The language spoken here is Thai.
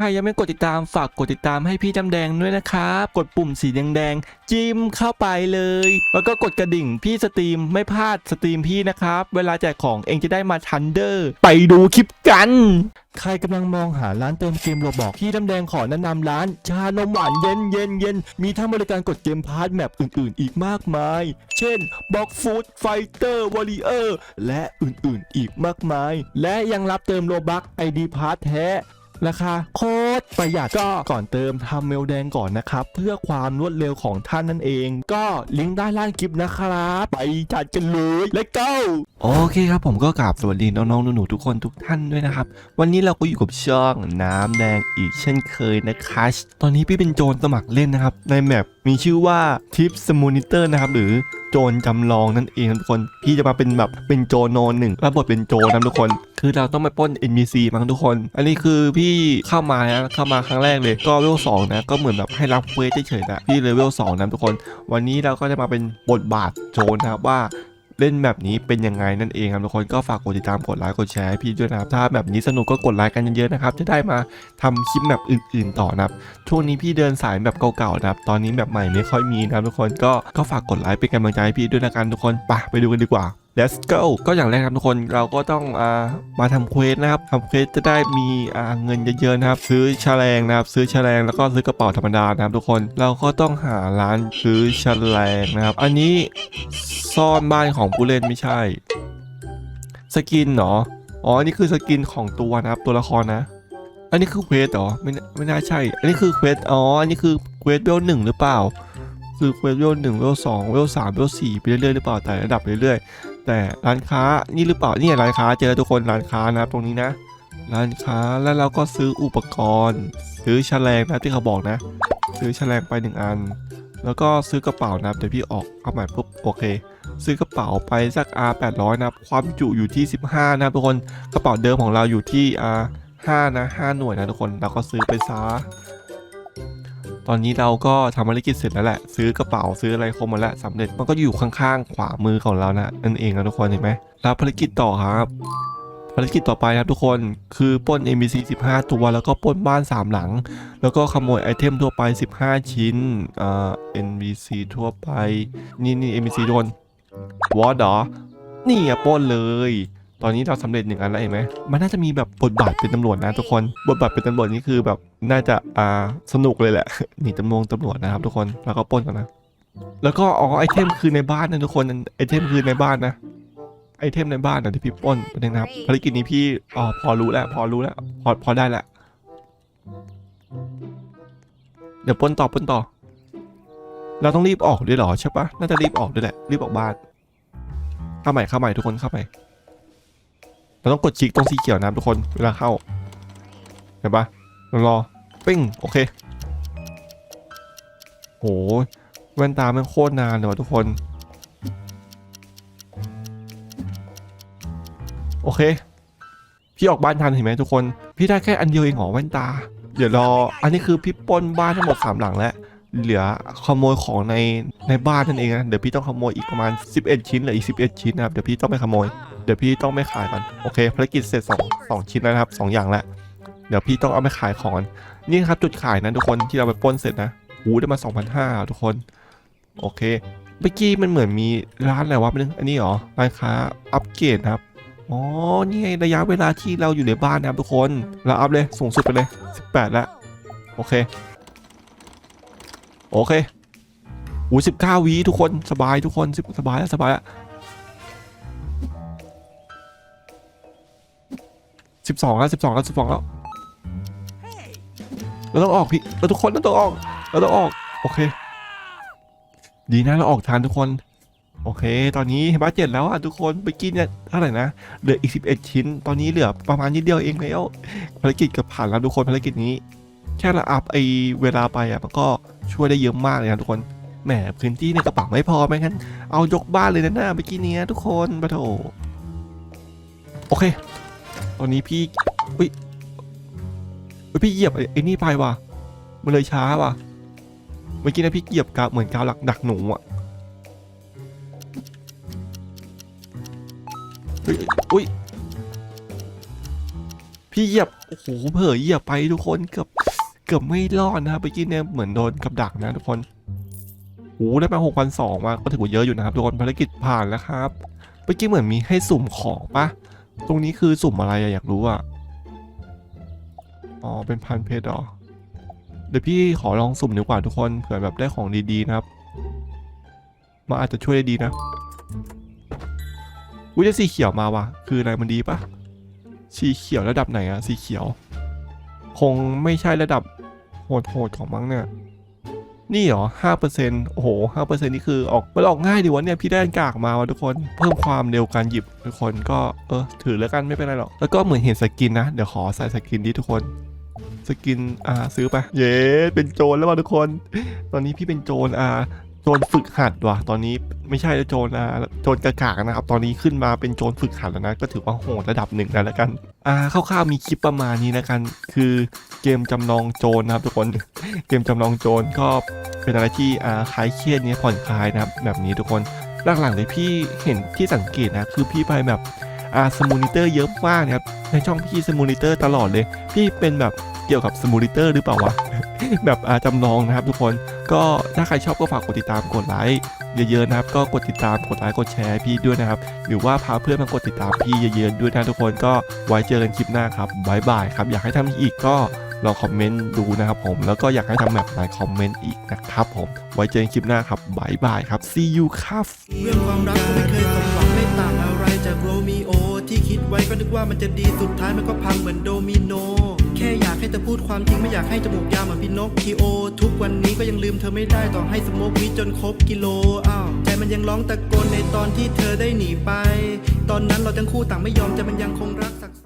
ใครยังไม่กดติดตามฝากกดติดตามให้พี่จำแดงด้วยนะครับ กดปุ่มสีแดงๆจิ้มเข้าไปเลย แล้วก็กดกระดิ่งพี่สตรีมไม่พลาดสตรีมพี่นะครับ เวลาแจกของเองจะได้มาทันเดอร์ ไปดูคลิปกัน ใครกำลังมองหาร้านเติมเกมโรบอกพี่ดำแดงขอแนะนำร้าน ชานมหวานเย็นเย็นเย็นมีทั้งบริการกดเกมพาร์ทแมปอื่นๆ อีกมากมาย เช่นบ็อกฟูดไฟเตอร์วอริเออร์และอื่นๆ อีกมากมาย และยังรับเติมโลบักไอดีพาร์ทแท้ ราคาโคตรประหยัดก็ก่อนเติมทำเมลแดงก่อนนะครับ เพื่อความรวดเร็วของท่านนั่นเอง ก็ลิงก์ด้านล่างคลิปนะครับ ไปจัดกันเลย let's go โอเคครับผมก็กราบสวัสดีน้องๆหนูๆทุกคนทุกท่านด้วยนะครับ วันนี้เราก็อยู่กับช่องน้ำแดงอีกเช่นเคยนะคะตอนนี้พี่เป็นโจรสมัครเล่นนะครับ ในแมปมีชื่อว่าทิปสมูนิเตอร์นะครับหรือโจรจำลองนั่นเองทุกคน พี่จะมาเป็นแบบเป็นโจรโนนหนึ่งรับบทเป็นโจรนะทุกคน คือเราต้องไปป้น NPC มั้งทุกคน อันนี้คือพี่เข้ามานะเข้ามาครั้งแรกเลยก็เลเวลสองนะก็เหมือนแบบให้รับเควสเฉยๆนะพี่เลเวลสองนะทุกคน วันนี้เราก็จะมาเป็นบทบาทโจรนะครับว่าเล่นแบบนี้เป็นยังไงนั่นเองครับทุกคนก็ฝากกดติดตามกดไลค์กดแชร์ให้พี่ด้วยนะครับ ถ้าแบบนี้สนุกก็กดไลค์กันเยอะๆนะครับ จะได้มาทำคลิปแบบอื่น ๆ ต่อนะครับ ช่วงนี้พี่เดินสายแบบเก่าๆนะครับ ตอนนี้แบบใหม่ไม่ค่อยมีนะทุกคนก็ก็ฝากกดไลค์เป็นกำลังใจให้พี่ด้วยนะกันทุกคนไปไปดูกันดีกว่า let's go ก็อย่างแรกครับทุกคนเราก็ต้องอ่ามาทำเควสนะครับทำเควสจะได้มีอ่าเงินเยอะๆนะครับ ซื้อแฉลงนะครับซื้อแฉลงแล้วก็ซื้อกระเป๋าธรรมดานะครับทุกคนเราก็ต้องหาร้านซื้อแฉลงนะครับ อันนี้ซ่อนบ้านของผู้เล่นไม่ใช่ สกินเหรออ๋ออันนี้คือสกินของตัวนะครับตัวละครนะ อันนี้คือเควสเหรอไม่ไม่น่าใช่ อันนี้คือเควสอ๋ออันนี้คือเควสเวลหนึ่งหรือเปล่าคือเควสเวลหนึ่งเวลสองเวลสามเวลสี่ไปเรื่อยๆหรือเปล่าแต่ระดับเรื่อยๆ แต่ร้านค้านี่หรือเปล่านี่ยร้านค้าเจอทุกคนร้านค้านะครับตรงนี้นะ ร้านค้าแล้วเราก็ซื้ออุปกรณ์ ซื้อแฉลงนะที่เขาบอกนะ ซื้อแฉลงไปหนึ่งอัน แล้วก็ซื้อกระเป๋านับเดี๋ยวพี่ออกเข้ามาปุ๊บโอเค ซื้อกระเป๋าไปสัก R 800นะครับความจุอยู่ที่ 15 นะทุกคนกระเป๋าเดิมของเราอยู่ที่ R 5นะ5หน่วยนะทุกคนเราก็ซื้อไปซะ ตอนนี้เราก็ทำภารกิจเสร็จแล้วแหละ ซื้อกระเป๋าซื้ออะไรครบหมดแล้วสำเร็จมันก็อยู่ข้างๆ ขวามือของเรานะนั่นเองนะทุกคนเห็นไหมรับภารกิจต่อครับภารกิจต่อไปครับทุกคนคือป้น NPC 15 ตัว แล้วก็ป้นบ้าน 3 หลัง แล้วก็ขโมยไอเทมทั่วไป 15 ชิ้นเอ่อ NPC ทั่วไป นี่นี่ NPC โดนวอดเหรอนี่อะป้นเลย ตอนนี้เราสำเร็จหนึ่งอันแล้วเห็นไหมมันน่าจะมีแบบบทบาทเป็นตำรวจนะทุกคน บทบาทเป็นตำรวจนี่คือแบบน่าจะอ่าสนุกเลยแหละหนีตำรวจตำรวจนะครับทุกคนแล้วก็ป้นกันนะ แล้วก็อ๋อไอเทมคือในบ้านนะทุกคนไอเทมคือในบ้านนะไอเทมในบ้านนะที่พี่ป้นประเด็นนะครับภารกิจนี้พี่อ๋อพอรู้แล้ว พอรู้แล้วพอพอได้แล้วเดี๋ยวป้นต่อป้นต่อ เราต้องรีบออกด้วยหรอใช่ปะน่าจะรีบออกด้วยแหละรีบออกบ้านเข้าใหม่เข้าใหม่ทุกคนเข้าใหม่ เราต้องกดคลิกตรงสีเขียวนะครับทุกคนเวลาเข้าเห็นปะเรารอปิ้งโอเคโหแว่นตามันโคตรนานเลยว่ะทุกคน โอเค พี่ออกบ้านทันเห็นไหมทุกคน พี่ได้แค่อันเดียวเองหรอแว่นตา เดี๋ยวรอ อันนี้คือพี่ป้นบ้านทั้งหมดสามหลังแล้ว เหลือขโมยของในในบ้านนั่นเองนะ เดี๋ยวพี่ต้องขโมยอีกประมาณ 11 ชิ้นเหลืออีก 11 ชิ้นนะครับ เดี๋ยวพี่ต้องไปขโมย เดี๋ยวพี่ต้องไม่ขายก่อนโอเคภารกิจเสร็จ2 2ชิ้นแล้วนะครับ 2 อย่างล้วเดี๋ยวพี่ต้องเอาไปขายของนี่ครับจุดขายนะทุกคนที่เราไปป้นเสร็จนะหูได้มา2,500ทุกคน โอเคเมื่อกี้มันเหมือนมีร้านอะไรวะเป็นงอันนี้เหรอร้านค้าอัปเกรดครับอ๋อนี่ไงระยะเวลาที่เราอยู่ในบ้านนะครับทุกคนเราอัพเลยสูงสุดไปเลย 18แล้วโอเคโอเคอู้สิบเก้าวิทุกคนสบายทุกคนสิบสบายแล้วสบายแล้ว สิบสองแล้วสิบสองแล้วสิบสองแล้วเราต้องออกพี่เราทุกคนเราต้องออกเราต้องออกโอเค ดีนะเราออกทันทุกคน โอเค ตอนนี้เห็นปะเจ็ดแล้วอะทุกคนไปกินเนี่ยเท่าไหร่นะเหลืออีกสิบเอ็ดชิ้น ตอนนี้เหลือประมาณนิดเดียวเองแล้วภารกิจเกับผ่านแล้วทุกคนภารกิจนี้ แค่เราอัพไอเวลาไปอะมันก็ช่วยได้เยอะมากเลยนะทุกคนแหมพื้นที่ในกระเป๋าไม่พอไหมงั้นเอายกบ้านเลยนะหน้าเมื่อกี้เนี้ยทุกคนปะโถโอเค ตอนนี้พี่อุ้ยเฮ้ยพี่เหยียบไอ้ไอ้นี่ไปว่ะ มันเลยช้าว่ะ เมื่อกี้นะพี่เหยียบกาวเหมือนกาวหลักดักหนูอะเฮ้ยอุ้ย พี่เหยียบ โอ้โห เผยเหยียบไปทุกคนเกือบเกือบไม่รอดนะครับเมื่อกี้เนี่ยเหมือนโดนกับดักนะทุกคนโอ้โหได้มาหกพันสองมาก็ถือว่าเยอะอยู่นะครับทุกคนภารกิจผ่านแล้วครับ เมื่อกี้เหมือนมีให้สุ่มของปะ ตรงนี้คือสุ่มอะไรอะอยากรู้อะอ๋อ เป็นพันเพชรเหรอ เดี๋ยวพี่ขอลองสุ่มดีกว่าทุกคน เผื่อแบบได้ของดีๆนะครับ มาอาจจะช่วยได้ดีนะ อุ้ยได้สีเขียวมาว่ะคืออะไรมันดีปะสีเขียวระดับไหนอะสีเขียว คงไม่ใช่ระดับโหดๆของมั้งเนี่ย นี่เหรอห้าเปอร์เซ็นต์โอ้โหห้าเปอร์เซ็นต์นี่คือออกมันออกง่ายดีวะเนี่ยพี่ได้กากมาวะทุกคน เพิ่มความเร็วการหยิบทุกคนก็เออถือแล้วกันไม่เป็นไรหรอก แล้วก็เหมือนเห็นสกินนะ เดี๋ยวขอใส่สกินดีทุกคนสกินอ่าซื้อไปเย้เป็นโจรแล้วว่ะทุกคน ตอนนี้พี่เป็นโจรอ่า โจรฝึกหัดว่ะตอนนี้ไม่ใช่โจรอ่าโจรกระกากนะครับ ตอนนี้ขึ้นมาเป็นโจรฝึกหัดแล้วนะ ก็ถือว่าโหดระดับหนึ่งแล้วละกัน อ่าคร่าวๆมีคลิปประมาณนี้นะกัน คือเกมจำลองโจรนะครับทุกคน เกมจำลองโจรก็เป็นอะไรที่อ่าคลายเครียดเนี้ยผ่อนคลายนะครับแบบนี้ทุกคนหลังๆเลยพี่เห็นที่สังเกตนะคือพี่ไปแบบอ่าสมูนิเตอร์เยอะมากนะครับในช่องพี่สมูนิเตอร์ตลอดเลย พี่เป็นแบบเกี่ยวกับสมูนิเตอร์หรือเปล่าวะ แบบจำลองนะครับทุกคนก็ถ้าใครชอบก็ฝากกดติดตามกดไลค์เยอะๆนะครับ ก็กดติดตามกดไลค์กดแชร์พี่ด้วยนะครับ หรือว่าพาเพื่อนมากดติดตามพี่เยอะๆด้วยนะทุกคนก็ไว้เจอกันคลิปหน้าครับบายบายครับอยากให้ทำอีกก็ลองคอมเมนต์ดูนะครับผมแล้วก็อยากให้ทำแบบไหนคอมเมนต์อีกนะครับผมไว้เจอกันคลิปหน้าครับบายบายครับ see you ครับเรื่องความรักไม่เคยสมหวังไม่ต่างอะไรจากโรมิโอที่คิดไว้ก็นึกว่ามันจะดีสุดท้ายมันก็พังเหมือนโดมิโน แต่พูดความจริงไม่อยากให้จมูกยาวเหมือนพี่นกคีโอ ทุกวันนี้ก็ยังลืมเธอไม่ได้ต่อให้สมกวิจนครบกิโลอ้าวใจมันยังร้องตะโกนในตอนที่เธอได้หนีไป ตอนนั้นเราทั้งคู่ต่างไม่ยอมใจมันยังคงรักสัก